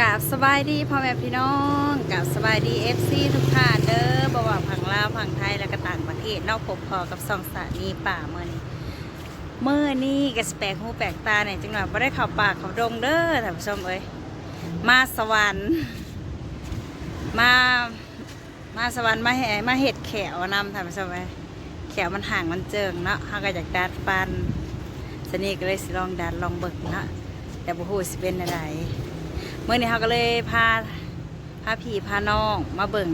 กราบสบายดีพ่อแม่พี่น้องกราบสบายดีเอฟซีทุกท่านเด้อบ่ว่าผังลาวผังไทยและก็ต่างประเทศนอกพบพอกับสองสานีป่าเมื่อนี้เมื่อนี้ก็สแปลกหูแปลกตาเนี่ยจังหวะบ่ได้เข้าป่าเขาดงเด้อท่านผู้ชมเอ้ยมาสวรรค์มามาสวรรค์มาแห่มาเห็ดแขวนำท่านผู้ชมเอ้ยแขวมันห่างมันเจิงเนาะเฮาก็อยากดัดฟันสนีก็เลยสิลองดัดลองเบิกเนาะแต่บ่ฮู้สิเป็นอะไร เมื่อนี้เขาก็เลยพาพาพี่พาน้องมาเบิ่ง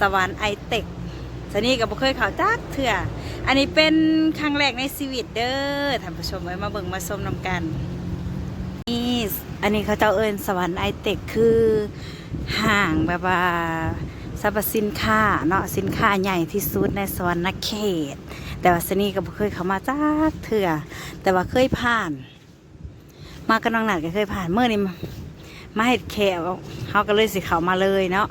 สวรรค์ไอเต็กสนี่กับบ่เคยเขาจักเถื่อ อันนี้เป็นครั้งแรกในชีวิตเด้อท่านผู้ชมไว้มาเบิ่งมาชมนำกันนี่อันนี้เขาเจ้าเอิญสวรรค์ไอเต็กคือห่างแบบว่าสรรพสินค้าเนาะสินค้าใหญ่ที่สุดในสวรรค์เขต แต่ว่าสนี่ก็บ่เคยเขามาจักเถื่อ แต่ว่าเคยผ่าน มากันน้องหนัดก็เคยผ่านเมื่อนี้ มาเห็ดแขวเขาก็เลยสิเขามาเลยเนาะ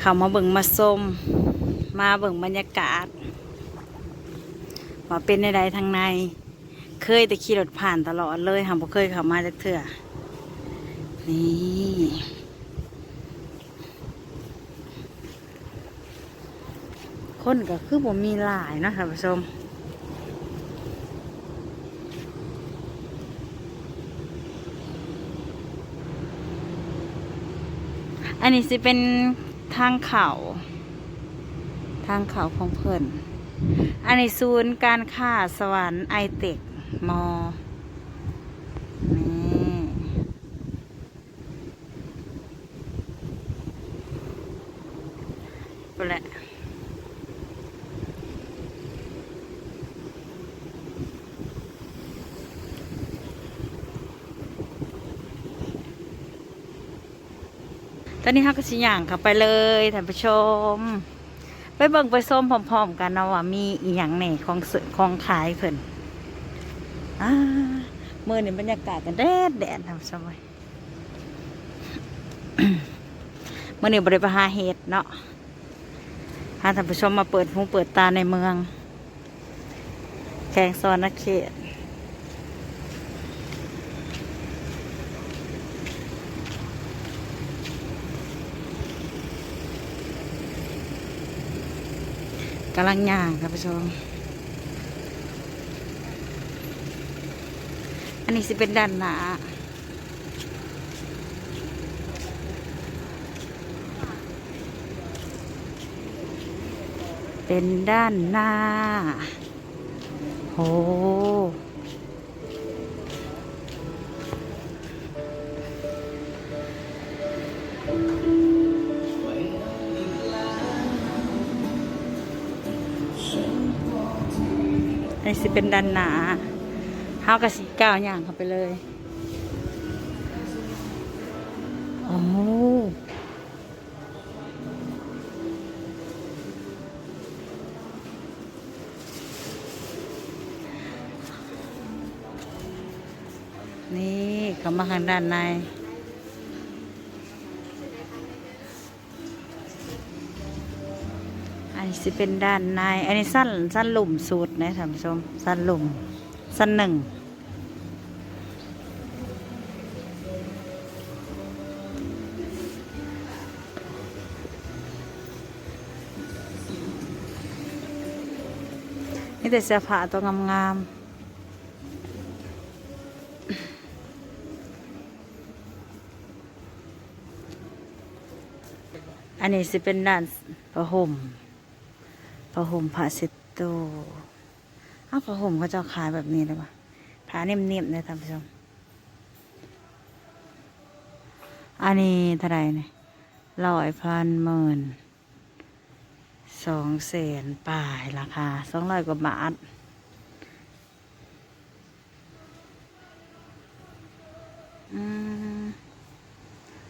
เขามาเบิ่งมาชมมาเบิ่งบรรยากาศว่าเป็นในใดทางใน เคยแต่ขี่รถผ่านตลอดเลยค่ะบ่เคยเข้ามาจากเถื่อนี่คนก็คือผมมีหลายเนาะท่านผู้ชม อันนี้สิเป็นทางเขา ทางเขาของเพิ่น อันนี้ศูนย์การค้าสวรรค์ไอเทคมอนี่ไปแหละ อนนี้ฮักก็สิย่างเข้าไปเลยท่านผู้ชม ไปเบิ่งไปส้มพร้อมๆกันเนาะว่ามีอีหยังแหน่ของเสของขายเพิ่นอ่ามื่อนี้บรรยากาศกันแดดแดดทำสมัยมื่อนี้บริไปหาเห็ดเนาะพาท่านผู้ชมมาเปิดหูเปิดตาในเมืองแขงซอนนักเขต กำลังย่างครับผู้ชม อันนี้สิเป็นด้านหน้าเป็นด้านหน้าโห สิเป็นด้านหนาเฮากระสีก้าวย่างเข้าไปเลยโอ้นี่เขามาข้างด้านใน สิเป็นด้านใน อันนี้สั้นสั้นหลุมสูตรนะท่านผู้ชม สั้นหลุม สั้นหนึ่ง นี่แต่เสื้อผ้าตัวงามๆอันนี้สิเป็นด้านผ้าห่ม ผ้าห่มผ้าเช็ดตัวอ้าวผ้าห่มเขาจะขายแบบนี้เลยปะผ้าเนียมๆเลยท่านผู้ชม อันนี้เท่าไหรเนี่ยร้อยพันหมื่นสองแสนปลายราคาสองร้อยกว่าบาทอืม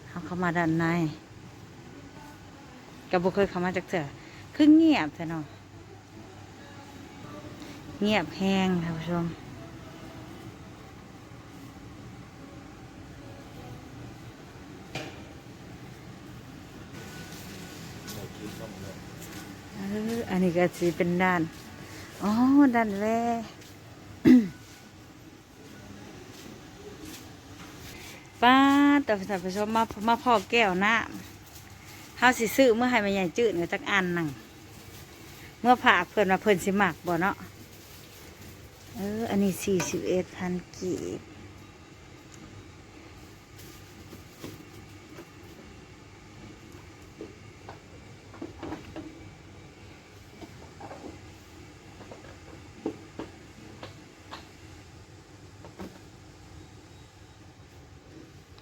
เอาเข้ามาด้านในกับบุเคยเข้ามาจากเจอ คือเงียบแต่เนาะเงียบแห้งท่านผู้ชมอออันนี้ก็จะเป็นด้าน อ๋อ ด้านแรกป้าแต่ท่านผู้ชมมามาพ่อแก้วน้ำเฮาสิซื้อเมื่อให้แม่ใหญ่จืดเงินจักอันนั่ง เมื่อผ่าเพิ่นมาเพิ่นสิมักบ่เนาะเออ อันนี้สี่สิบเอ็ดพันกีบ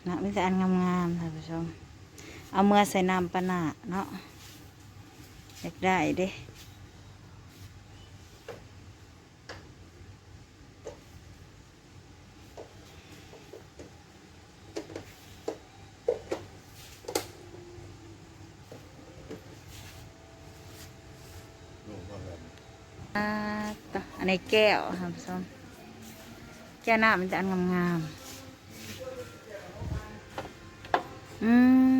นะมีแต่อันงามๆท่านผู้ชม เอาเมื่อใส่น้ำปะหนาเนาะอยากได้เด้ อ่า ต่ออันนี้แก้วท่านผู้มแก้วหน้ามันจะอันงามๆอื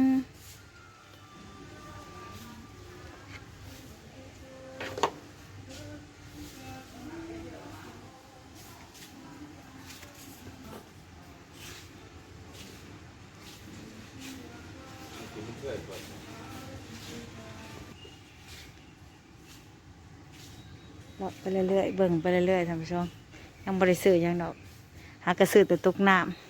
มเลาะไปเรื่อยๆเบิ่งไปเรื่อยๆท่านผู้ชมยังบริสุทธิ์ยังดอก หากระสือตัวตกน้ำ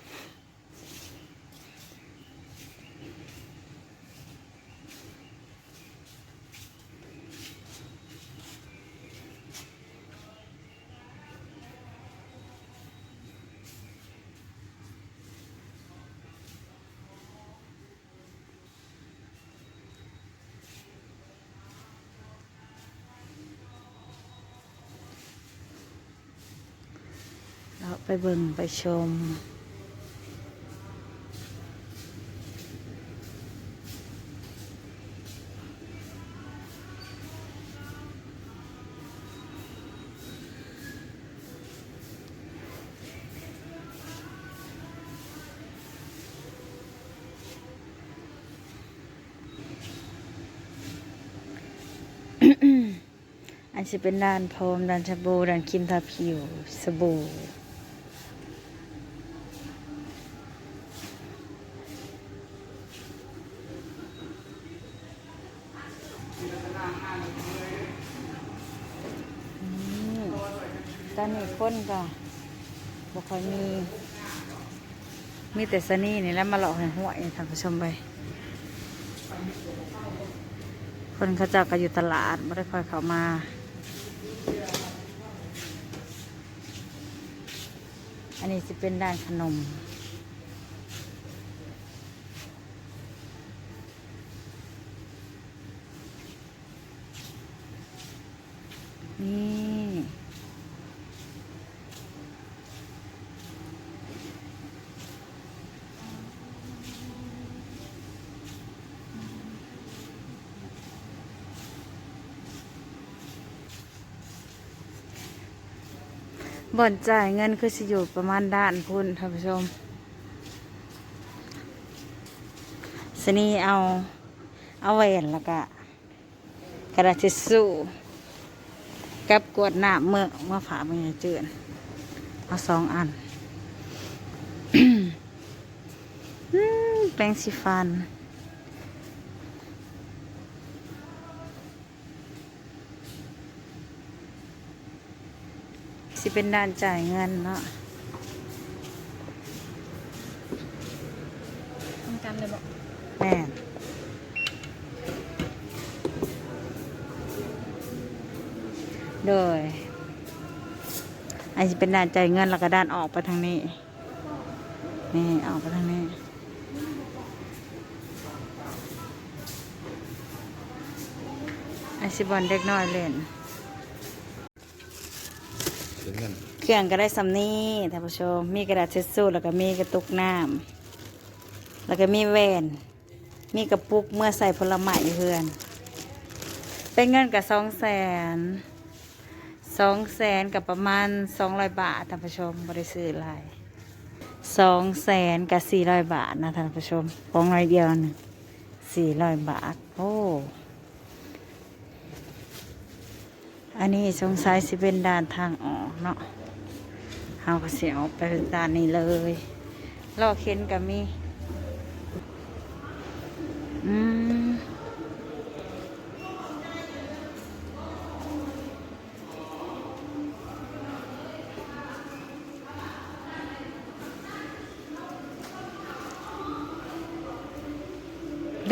เราไปเบิ่งไปชม อันจะเป็นด้านพรมด้านชาบูด้านครีมทาผิวสบู่ นี่ตอ นี้คนก็บอกค่อยมี มีแต่สนี่นี่แล้วมาหลอกให้หวยท่านผู้ชมไป คนเขาเจ้าก็อยู่ตลาดไม่ได้ค่อยเข้ามาอันนี้จะเป็นด้านขนม นี่ บ่อนจ่ายเงินคือสิอยู่ประมาณด้านพุ่นท่านผู้ชมสนีเอาเอาแหวนแล้วก็กระดาษทิชชู่กับกวดหน้ำเมื่อเมื่อฝาเป็นไงเจือนเอาสองอันแปรงสีฟัน สิเป็นด้านจ่ายเงินเนาะทำกันเลยบอกแม่นโดยอันนี้เป็นด้านจ่ายเงินแล้วก็ด้านออกไปทางนี้ นี่ออกไปทางนี้ไอซิบอลเด็กน้อยเล่น ถึง เครื่องก็ได้สำนี้ท่านผู้ชม มีกระดาษเช็ดสูแล้วก็มีกระตุกน้ำแล้วก็มีแวนมีกระปุกเมื่อใส่ผลไม้เพื่อน เป็นเงินกับสองแสนสองแสนกับประมาณสองร้อยบาทท่านผู้ชมบริสุทธิ์ลายสองแสนกับสี่ร้อยบาทนะท่านผู้ชมของร้อยเดียวหนึ่งสี่ร้อยบาท โอ้อันนี้สงสัยสิเป็นด่านทางออกเนาะ เฮาก็เสียออกไปด้านนี้เลยลอกเข็นกับมี อืม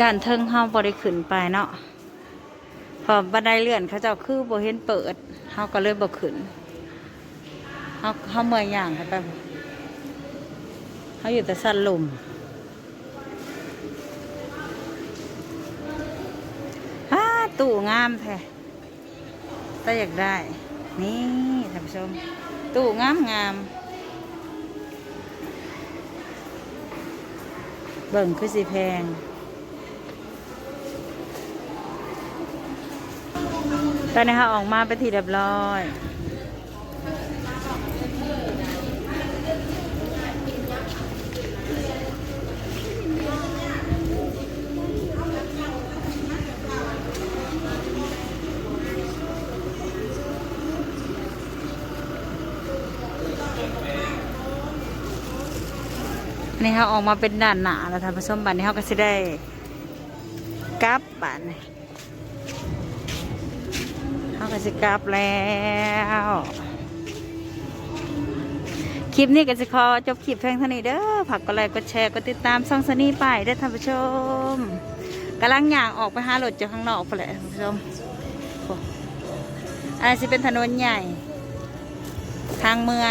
ด้านเทิงเฮาบ่ได้ขึ้นไปเนาะ พอบันไดเลื่อนเขาเจ้าคือบ่เห็นเปิดเฮาก็เลยบ่ขึ้น เฮาเฮาเมื่อยย่างค่ะไปเฮาอยู่แต่สั้นลมฮ่าตู้งามแท้แต่อยากได้ นี่ท่านผู้ชม ตู้งามงามเบิ่งคือสิแพงตอนนี้ค่ะออกมาเป็นทีเรียบร้อย นี่ค่ะออกมาเป็นด่านหนาแล้วท่านผู้ชมบันนี้เขาก็จะได้กลับบันนี้เขาก็จะกลับแล้ว คลิปนี้ก็จะขอจบคลิปเพียงเท่านี้เด้อผักกดไลค์กดแชร์กดติดตามช่องสนีไปได้อท่านผู้ชมกำลังย่างออกไปหารถจากข้างนอกไปแหละท่านผู้ชมอ้อันนี้จะเป็นถนนใหญ่ ทางเมือง